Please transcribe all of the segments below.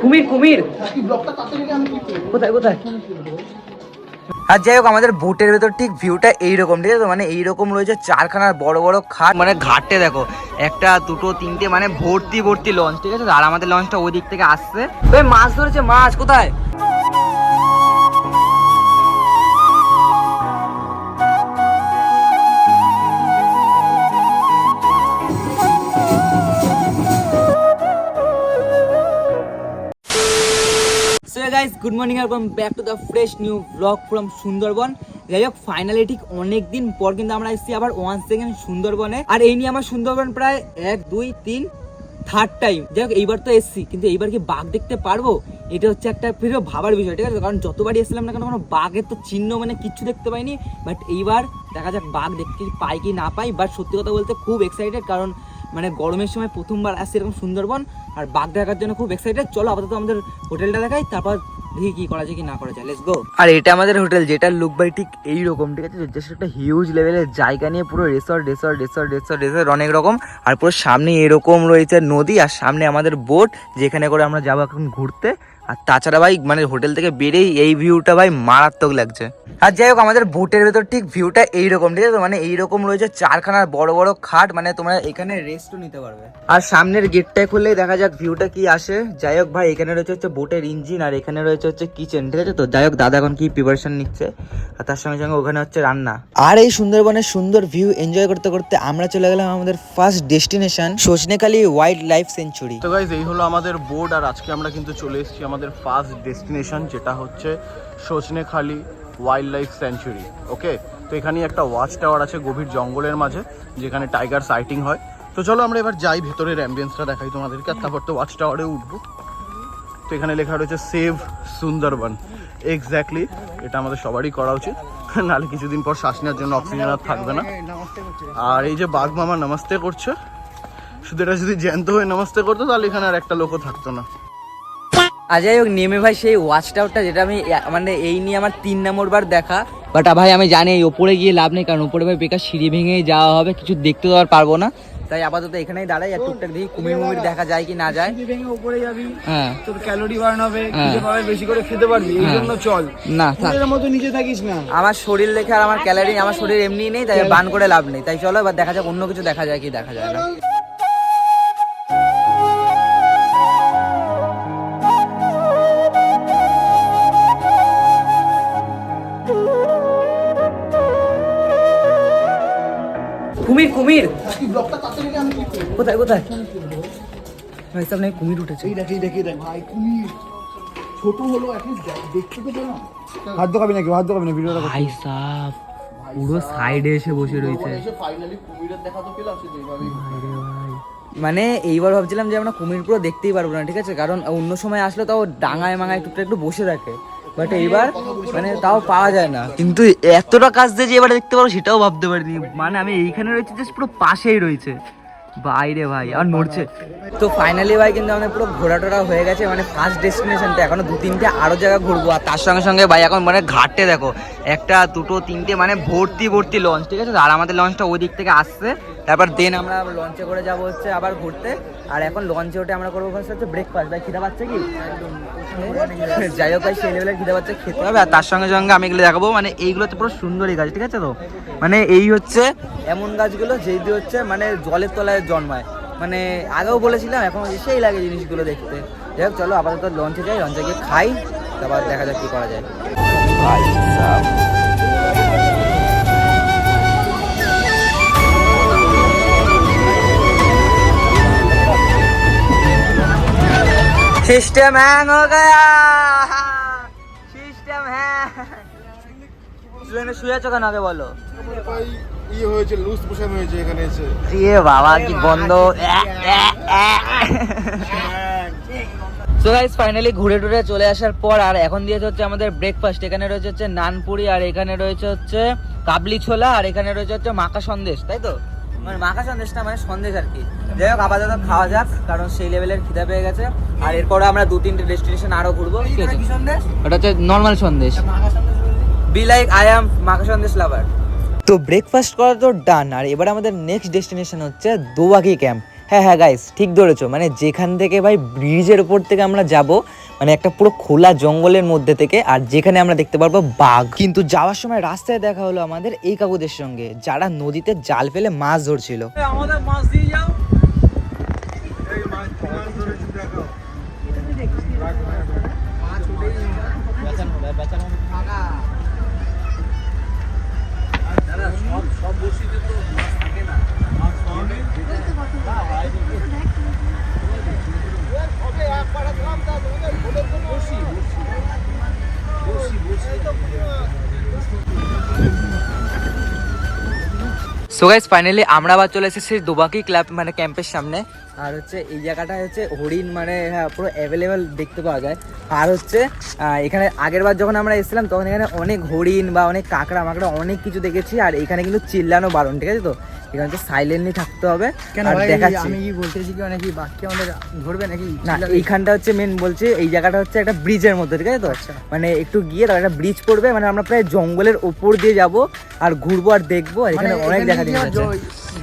কুমির কুমির। কোথায় কোথায়? আর যাই হোক, আমাদের বোটের ভেতর ঠিক ভিউটা এইরকম, ঠিক আছে? মানে এইরকম রয়েছে চারখানার বড় বড় খাট মানে ঘাটে দেখো। একটা, দুটো, তিনটে মানে ভর্তি ভর্তি লঞ্চ, ঠিক আছে? আর আমাদের লঞ্চটা ওই দিক থেকে আসছে। ওই মাছ ধরেছে, মাছ, কোথায়? So guys good morning welcome back to the fresh new blog from Sundarban যাই হোক ফাইনালি ঠিক অনেক দিন পর কিন্তু আমরা এসেছি আবার ওয়ান সেকেন্ড সুন্দরবনে আর এই নিয়ে আমার সুন্দরবন প্রায় এক, দুই, তিন থার্ড টাইম যাই হোক, এইবার তো এসছি, কিন্তু এইবার কি বাঘ দেখতে পারব? এটা হচ্ছে একটা প্রিয় ভাবার বিষয়, ঠিক আছে? কারণ যতবারই এসেছিলাম না কেন, কোনো বাঘের তো চিহ্ন মানে কিচ্ছু দেখতে পাইনি। বাট এইবার দেখা যাক বাঘ দেখতে পাই কি না পাই। বাট সত্যি কথা বলতে খুব এক্সাইটেড কারণ মানে গরমের সময় প্রথমবার আসছি এরকম সুন্দরবন আর বাঘ দেখার জন্য খুব এক্সাইটেড চলো আপাতত আমাদের হোটেলটা দেখাই, তারপর দেখি কি করা যায়, কি না করা যায়। লেটস গো আর এটা আমাদের হোটেল যেটা লুক বাই ঠিক এই রকম ঠিক আছে? জাস্ট একটা হিউজ লেভেলের জায়গা নিয়ে পুরো resort resort resort resort resort অনেক রকম। আর পুরো সামনে এরকম রয়েছে নদী, আর সামনে আমাদের বোট যেখানে করে আমরা যাব এখন ঘুরতে। আর তাছাড়া ভাই মানে হোটেল থেকে বেরেই এই ভিউটা ভাই মারাত্মক লাগছে। আর যাই হোক আমাদের বোটের ভেতর ঠিক ভিউটা এইরকম ঠিক আছে? মানে এইরকম রয়েছে চারখানার বড় বড় খাট মানে তোমরা এখানে রেস্টও নিতে পারবে। আর সামনের গেটটা খুললেই দেখা যাক ভিউটা কি আসে। যাই হোক ভাই এখানে রয়েছে হচ্ছে বোটের ইঞ্জিন আর এখানে রয়েছে হচ্ছে কিচেন ঠিক আছে? তো যাই হোক দাদা এখন কি প্রিপারেশন নিচ্ছে? আর তার সঙ্গে সঙ্গে ওখানে হচ্ছে রান্না। আর এই সুন্দরবনের সুন্দর ভিউ এনজয় করতে করতে আমরা চলে গেলাম আমাদের first destination Sajnekhali wild life sanctuary তো গাইজ এই হলো আমাদের বোর্ড আর আজকে আমরা কিন্তু চলে এসেছি আমাদের ফার্স্ট ডেস্টিনেশন, যেটা হচ্ছে Sajnekhali wild life sanctuary okay তো এখানে একটা ওয়াচ টাওয়ার আছে গভীর জঙ্গলের মাঝে, যেখানে টাইগার সাইটিং হয়। তো চলো আমরা এবার যাই, ভেতরের অ্যাম্বিয়েন্সটা দেখাই তোমাদেরকে। আর তারপর তো ওয়াচ টাওয়ারে উঠবো। তো এখানে লেখা রয়েছে সেভ সুন্দরবন এক্স্যাক্টলি এটা আমাদের সবারই করা উচিত। নাহলে কিছুদিন পর শ্বাস নেওয়ার জন্য অক্সিজেন আর থাকবে না। আর এই যে বাঘ মামা নমস্তে করছে, শুধু এটা যদি জ্যান্ত হয়ে নমস্তে করতো, তাহলে এখানে আর একটা লোকও থাকতো না। আর যাই হোক নেমে ভাই সেই ওয়াচ টাওয়ারটা যেটা আমি মানে এই নিয়ে আমার তিন নম্বর বার দেখা। বাট ভাই আমি জানি এই ওপরে গিয়ে লাভ নেই কারণ ওপরে ভাই বেকার সিঁড়ি ভেঙে যাওয়া হবে কিছু দেখতে তো আর পারব না। তাই আপাতত এখানেই দাঁড়াই আর টুকটাক দেখি কুমির মুমির দেখা যায় কি না যায়। ভেঙে উপরে যাবি হ্যাঁ। তোর ক্যালোরি বার্ন হবে হ্যাঁ। খিদে পাবে বেশি করে খেতে পারবি এই হ্যাঁ। জন্য চল। না এর মতো নিচে থাকিস না। আমার শরীর দেখে আর আমার ক্যালারি আমার শরীর এমনি নেই তাই বান করে লাভ নেই। তাই চলো এবার দেখা যাক অন্য কিছু দেখা যায় কি দেখা যায় না। কুমির কুমির। কোথায় কোথায়? ভাই সামনে কুমির উঠেছে। এই দেখ এই দেখ এই দেখ। ভাই কুমির। ছোট হলো দেখতে তো পেলাম। হাত দোকাবি নাকি? হাত দোকাবি না ভিডিওটা ভাই সাহেব পুরো সাইডে এসে বসে রয়েছে। ফাইনালি কুমিরের দেখা তো পেলাম সেই এইভাবেই মানে এইবার ভাবছিলাম যে আমরা কুমির পুরো দেখতেই পারব না, ঠিক আছে? কারণ অন্য সময় আসলে তাও ডাঙায় মাঙায় একটু একটু বসে থাকে। বাট এইবার মানে তাও পাওয়া যায় না। কিন্তু এতটা কাজ দিয়ে যে এবার দেখতে পারো সেটাও ভাবতে পারিনি। মানে আমি এইখানে রয়েছে জাস্ট পুরো পাশেই রয়েছে। বাইরে ভাই, আর নড়ছে। তো ফাইনালি ভাই কিন্তু আমাদের পুরো ঘোরা টোরা হয়ে গেছে মানে ফার্স্ট ডেস্টিনেশনটা এখনও দু তিনটে আরও জায়গা ঘুরবো। আর তার সঙ্গে সঙ্গে ভাই এখন মানে ঘাটে দেখো, একটা, দুটো, তিনটে মানে ভর্তি ভর্তি লঞ্চ ঠিক আছে? আর আমাদের লঞ্চটা ওই দিক থেকে আসছে। তারপর দেন আমরা লঞ্চে করে যাব হচ্ছে আবার ঘুরতে। আর এখন লঞ্চে ওঠে আমরা করব হচ্ছে ব্রেকফাস্ট ভাই, খিদা পাচ্ছে কি? যাই হোক ভাই, সেই লেভেলের খিদা পাচ্ছে, খেতে হবে। আর তার সঙ্গে সঙ্গে আমি এগুলো দেখাবো মানে এইগুলো হচ্ছে পুরো সুন্দরী গাছ, ঠিক আছে তো? মানে এই হচ্ছে এমন গাছগুলো যেইটি হচ্ছে মানে জলের তলায় জন্মায়। মানে আগেও বলেছিলাম, এখন সেই লাগে জিনিসগুলো দেখতে। যাই হোক, চলো আপাতত লঞ্চে যাই লঞ্চে গিয়ে খাই, তারপর দেখা যাক কী করা যায়। সিস্টেম হ্যাং হয়ে গেছে ট্রেনে শুয়ে আছো কেন আগে বলো? ইয়ে হয়েছে লুজ পোশাক হয়েছে এখানে এসে। এ বাবা কি গন্ধ সো গাইস ফাইনালি ঘুরে টুরে চলে আসার পর আর এখন দিয়েছে হচ্ছে আমাদের ব্রেকফাস্ট এখানে রয়েছে হচ্ছে নানপুরি আর এখানে রয়েছে হচ্ছে কাবলি ছোলা আর এখানে রয়েছে হচ্ছে মাখা সন্দেশ তাই তো? মানে মাখা সন্দেশটা মানে সন্দেশ আর কি। যাই হোক আপাতত খাওয়া যাক কারণ সেই লেভেলের খিদা পেয়ে গেছে। আর এরপরে আমরা দু তিনটে ডেস্টিনেশন আরও ঘুরবো। কি আছে। ওটা হচ্ছে normal sandesh be like I am মাখা সন্দেশ লাভার তো ব্রেকফাস্ট করা তো ডান আর এবার আমাদের নেক্সট ডেস্টিনেশন হচ্ছে দোবাকি ক্যাম্প হ্যাঁ হ্যাঁ গাইস ঠিক ধরেছো। মানে যেখান থেকে ভাই ব্রিজের উপর থেকে আমরা যাব মানে একটা পুরো খোলা জঙ্গলের মধ্যে থেকে আর যেখানে আমরা দেখতে পারব বাঘ। কিন্তু যাওয়ার সময় রাস্তায় দেখা হলো আমাদের এই কাকুদের সঙ্গে যারা নদীতে জাল ফেলে মাছ ধরছিল। আমাদের মাছ দিয়ে যাও। সো গাইজ ফাইনালি আমরা আবার চলে এসেছি দুবাকি ক্লাব মানে ক্যাম্পের সামনে। আর হচ্ছে এই জায়গাটা হচ্ছে হরিণ মানে হ্যাঁ পুরো অ্যাভেলেবেল দেখতে পাওয়া যায়। আর হচ্ছে এখানে আগের বার যখন আমরা এসেছিলাম, তখন এখানে অনেক হরিণ বা অনেক কাঁকড়া মাকড়া অনেক কিছু দেখেছি। আর এখানে কিন্তু চিল্লানো বারণ, ঠিক আছে তো? এখানে হচ্ছে সাইলেন্টলি থাকতে হবে আর দেখাচ্ছি। আমি কি বলতেছি কি নাকি বাক্যে আমাদের ধরবে নাকি? না এইখানটা হচ্ছে মেন বলছে এই জায়গাটা হচ্ছে একটা ব্রিজের মধ্যে ঠিক আছে তো? আচ্ছা। মানে একটু গিয়ে তারপর একটা ব্রিজ পড়বে মানে আমরা প্রায় জঙ্গলের ওপর দিয়ে যাব আর ঘুরবো আর দেখব আর এখানে মানে অনেক দেখা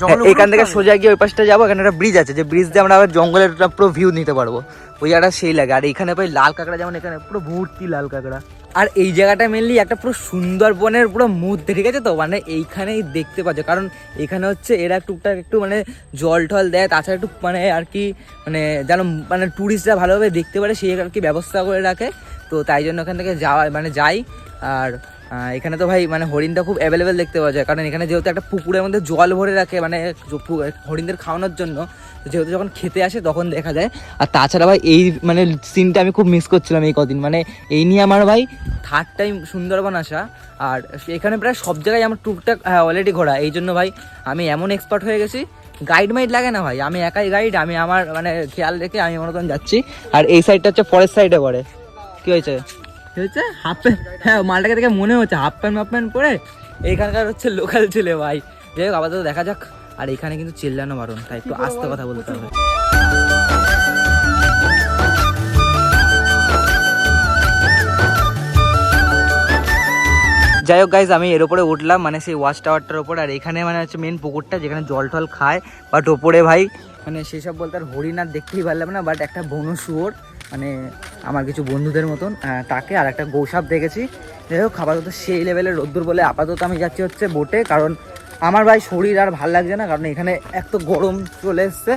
জঙ্গলের এখান থেকে সোজা গিয়ে ওই পাশটা যাব এখানে একটা ব্রিজ আছে যে ব্রিজ দিয়ে আমরা আবার জঙ্গলের পুরো ভিউ নিতে পারব। ওই জায়গাটা সেই লাগে আর এখানে ভাই লাল কাঁকড়া যেমন এখানে পুরো ভর্তি লাল কাঁকড়া। আর এই জায়গাটা মেনলি একটা পুরো সুন্দরবনের পুরো মধ্যে, ঠিক আছে তো? মানে এইখানেই দেখতে পাচ্ছ কারণ এখানে হচ্ছে এরা টুকটাক একটু মানে জল টল দেয়, তাছাড়া একটু মানে আর কি মানে যেন মানে ট্যুরিস্টরা ভালোভাবে দেখতে পারে, সেই আর কি ব্যবস্থা করে রাখে। তো তাই জন্য ওখান থেকে যাওয়া মানে যাই। আর এখানে তো ভাই মানে হরিণটা খুব অ্যাভেলেবেল দেখতে পাওয়া যায়। কারণ এখানে যেহেতু একটা পুকুরের মধ্যে জল ভরে রাখে মানে হরিণদের খাওয়ানোর জন্য যেহেতু যখন খেতে আসে তখন দেখা যায়। আর তাছাড়া ভাই, এই মানে সিনটা আমি খুব মিস করছিলাম এই কদিন। মানে এই নিয়ে আমার ভাই থার্ড টাইম সুন্দরবন আসা। আর এখানে প্রায় সব জায়গায় আমার টুকটাক হ্যাঁ অলরেডি ঘোরা। এই জন্য ভাই, আমি এমন এক্সপার্ট হয়ে গেছি। গাইড মাইড লাগে না ভাই, আমি একাই গাইড আমি আমার মানে খেয়াল রেখে আমি মনে যাচ্ছি। আর এই সাইডটা হচ্ছে ফরেস্ট সাইডে পড়ে। কী হয়েছে? হচ্ছে? হাফ প্যান্ট হ্যাঁ মালটাকে দেখে মনে হচ্ছে হাফ প্যান্ট হাফ প্যান্ট পরে এখানকার হচ্ছে লোকাল ছেলে ভাই। যাই হোক আপাতত দেখা যাক। আর এখানে কিন্তু চিল্লানো বারণ তাই একটু আস্তে কথা বলতে হবে। যাই হোক গাইজ আমি এর উপরে উঠলাম মানে সেই ওয়াচ টাওয়ারটার উপর। আর এখানে মানে হচ্ছে মেন পুকুরটা যেখানে জল টল খায় বাট ওপরে ভাই। মানে সেসব বলতে আর হরিণ আর দেখতেই পারলাম না বাট একটা বন শুয়োর মানে আমার কিছু বন্ধুদের মতন তাকে আর একটা গৌসাপ দেখেছি। যাই হোক আপাতত সেই লেভেলের রোদ্দুর বলে আপাতত আমি যাচ্ছি হচ্ছে বোটে কারণ আমার ভাই শরীর আর ভালো লাগছে না কারণ এখানে এক তো গরম চলে এসছে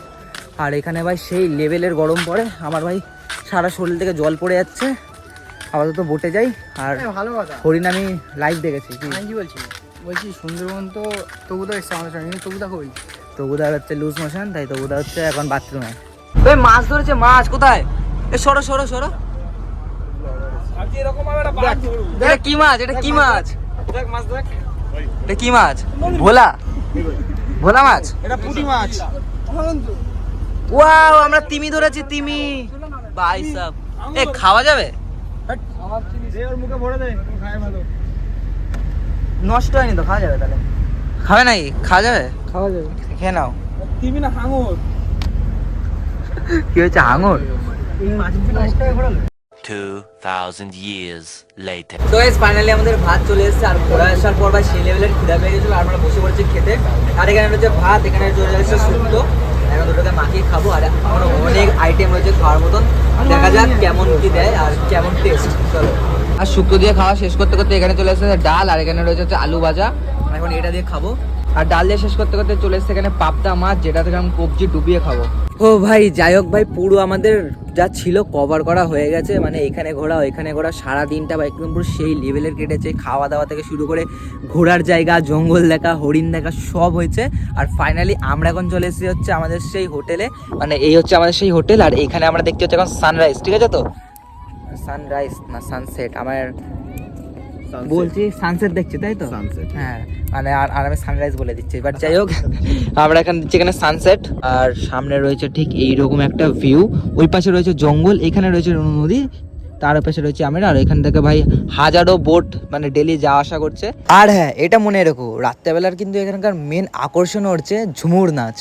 আর এখানে ভাই সেই লেভেলের গরম পড়ে। আমার ভাই সারা শরীর থেকে জল পড়ে যাচ্ছে। আপাতত বোটে যাই আর হ্যাঁ, ভালো কথা। হরিণ আমি লাইভ দেখেছি কি? আমি বলছি? বলছি সুন্দরবন তো তবু তো এসছে আমাদের সঙ্গে কিন্তু তবু দেখো তবুদার হচ্ছে লুজ মোশন তাই তবুদা হচ্ছে এখন বাথরুমে ওই মাছ ধরেছে মাছ কোথায়? এ সরো সরো সরো। এটা কি মাছ? এটা কি মাছ? এটা কি মাছ? ভোলা। ভোলা মাছ? এটা পুঁটি মাছ। ওয়াও আমরা তিমি ধরেছি তিমি। ভাই সাব। এ খাওয়া যাবে? নষ্ট হয়নি তো খাওয়া যাবে তাহলে? খাবে নাকি? খাওয়া যাবে? খাওয়া যাবে। খেয়ে নাও। তিমি না হাঙর। কি হয়েছে হাঙর? Two thousand years later. তো গাইস ফাইনালি আমাদের ভাত চলে এসেছে আর ঘোরা আসার পর ভাই সেই লেভেলের খিদা পেয়ে গেছিল আমরা বসে পড়েছি খেতে। আর এখানে রয়েছে ভাত, এখানে চলে যাচ্ছে শুক্তো। এখন দুটোকে মাখিয়ে খাব, আর আমার অনেক আইটেম রয়েছে খাওয়ার মতন। দেখা যাক কেমন কি দেয় আর কেমন টেস্ট চলো। আর শুক্তো দিয়ে খাওয়া শেষ করতে করতে এখানে চলে এসেছে ডাল, আর এখানে রয়েছে আলু ভাজা। এখন এটা দিয়ে খাব। আর ডাল দিয়ে শেষ করতে করতে চলে এসেছে এখানে পাবদা মাছ যেটা থেকে আমি কবজি ডুবিয়ে খাব। ও ভাই, যাই হোক ভাই, পুরো আমাদের যা ছিল কভার করা হয়ে গেছে। মানে এখানে ঘোরা, ওইখানে ঘোরা সারা দিনটা বা একদম পুরো সেই লেভেলের কেটেছে। খাওয়া দাওয়া থেকে শুরু করে ঘোরার জায়গা, জঙ্গল দেখা, হরিণ দেখা, সব হয়েছে। আর ফাইনালি আমরা এখন চলে এসেছি হচ্ছে আমাদের সেই হোটেলে মানে এই হচ্ছে আমাদের সেই হোটেল আর এখানে আমরা দেখতে হচ্ছে এখন সানরাইজ ঠিক আছে তো? সানরাইজ না সানসেট আমার বলছি সানসেট দেখছি তাই তো? Sunset. হ্যাঁ মানে আর আর আমি সানরাইজ বলে দিচ্ছি। বাট যাই হোক আমরা এখানে এখানে সানসেট আর সামনে রয়েছে ঠিক এইরকম একটা ভিউ ওই পাশে রয়েছে জঙ্গল এখানে রয়েছে নদী তার পাশে রয়েছে আমরা। আর এখান থেকে ভাই হাজারো বোট মানে ডেলি যাওয়া আসা করছে। আর হ্যাঁ এটা মনে রেখো রাত্রেবেলার কিন্তু এখানকার মেন আকর্ষণ হচ্ছে ঝুমুর নাচ।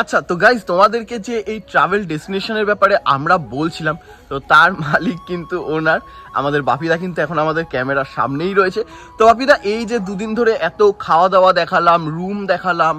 আচ্ছা তো গাইজ তোমাদেরকে যে এই ট্রাভেল ডেস্টিনেশনের ব্যাপারে আমরা বলছিলাম, তো তার মালিক কিন্তু ওনার আমাদের বাপিদা কিন্তু এখন আমাদের ক্যামেরার সামনেই রয়েছে। তো বাপিদা, এই যে দুদিন ধরে এত খাওয়া দাওয়া দেখালাম রুম দেখালাম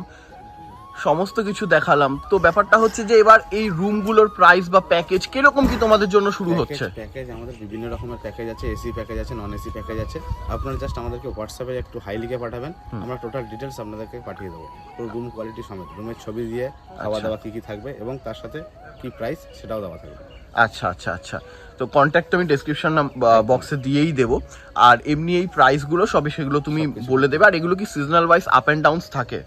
সমস্ত কিছু দেখালাম। তো ব্যাপারটা হচ্ছে যে এবার এই রুমগুলোর প্রাইস বা প্যাকেজ কীরকম কি তোমাদের জন্য শুরু হচ্ছে? প্যাকেজ আমাদের বিভিন্ন রকমের প্যাকেজ আছে এসি প্যাকেজ আছে নন এসি প্যাকেজ আছে। আপনারা জাস্ট আমাদেরকে হোয়াটসঅ্যাপে একটু হাই লিখে পাঠাবেন। আমরা টোটাল ডিটেলস আপনাদেরকে পাঠিয়ে দেবো। পুরো রুম কোয়ালিটি সমেত রুমের ছবি দিয়ে খাওয়া আচ্ছা। দাওয়া কী কী থাকবে এবং তার সাথে কি প্রাইস সেটাও দেওয়া থাকবে। আচ্ছা আচ্ছা আচ্ছা। তো কন্ট্যাক্ট আমি ডেসক্রিপশন বক্সে দিয়েই দেবো। আর এমনি এই প্রাইসগুলো সবই সেগুলো তুমি বলে দেবে। আর এগুলো কি seasonal wise up and downs থাকে?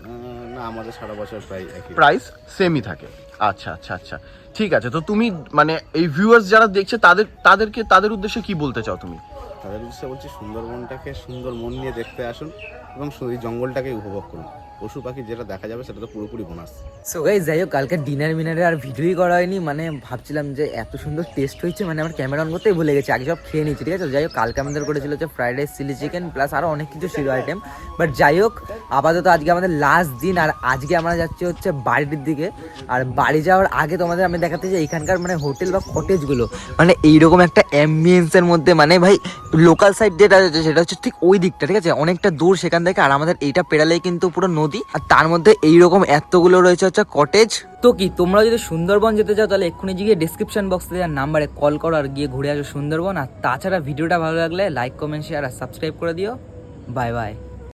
না আমাদের সারা বছর প্রায় একই প্রাইস সেমই থাকে। আচ্ছা আচ্ছা আচ্ছা। ঠিক আছে তো তুমি মানে এই ভিউয়ার্স যারা দেখছে তাদের তাদেরকে তাদের উদ্দেশ্যে কি বলতে চাও তুমি? তাদের উদ্দেশ্যে বলছি সুন্দরবনটাকে সুন্দর মন নিয়ে দেখতে আসুন এবং এই জঙ্গলটাকে উপভোগ করুন। পশু পাখি যেটা দেখা যাবে সেটা তো পুরোপুরি বোনাস। সো গাইজ যাই হোক, কালকে ডিনার মিনারে আর ভিডিওই করা হয়নি মানে ভাবছিলাম যে এত সুন্দর টেস্ট হয়েছে মানে আমার ক্যামেরা অন করতেই ভুলে গেছি, আগে সব খেয়ে নিচ্ছি ঠিক আছে? যাই হোক, কালকে আমাদের করেছিল হচ্ছে fried rice chilli chicken plus আরও অনেক কিছু ছিল আইটেম বাট যাই হোক, আপাতত আজকে আমাদের লাস্ট দিন, আর আজকে আমরা যাচ্ছি হচ্ছে বাড়ির দিকে। আর বাড়ি যাওয়ার আগে তোমাদের আমি দেখাতে চাই এখানকার মানে হোটেল বা কটেজগুলো মানে এইরকম একটা অ্যাম্বিয়েন্সের মধ্যে মানে ভাই লোকাল সাইড যেটা আছে, সেটা হচ্ছে ঠিক ওই দিকটা, ঠিক আছে? অনেকটা দূর সেখান থেকে, আর আমাদের এইটা পেরালেই কিন্তু পুরো নদী। আর তার মধ্যে এইরকম এতগুলো রয়েছে হচ্ছে কটেজ তো কি, তোমরা যদি সুন্দরবন যেতে চাও, তাহলে এক্ষুনি গিয়ে ডিসক্রিপশন বক্সে দেওয়ার নাম্বারে কল করো আর গিয়ে ঘুরে আসো সুন্দরবন। আর তাছাড়া ভিডিওটা ভালো লাগলে লাইক কমেন্ট শেয়ার আর সাবস্ক্রাইব করে দিও। Bye bye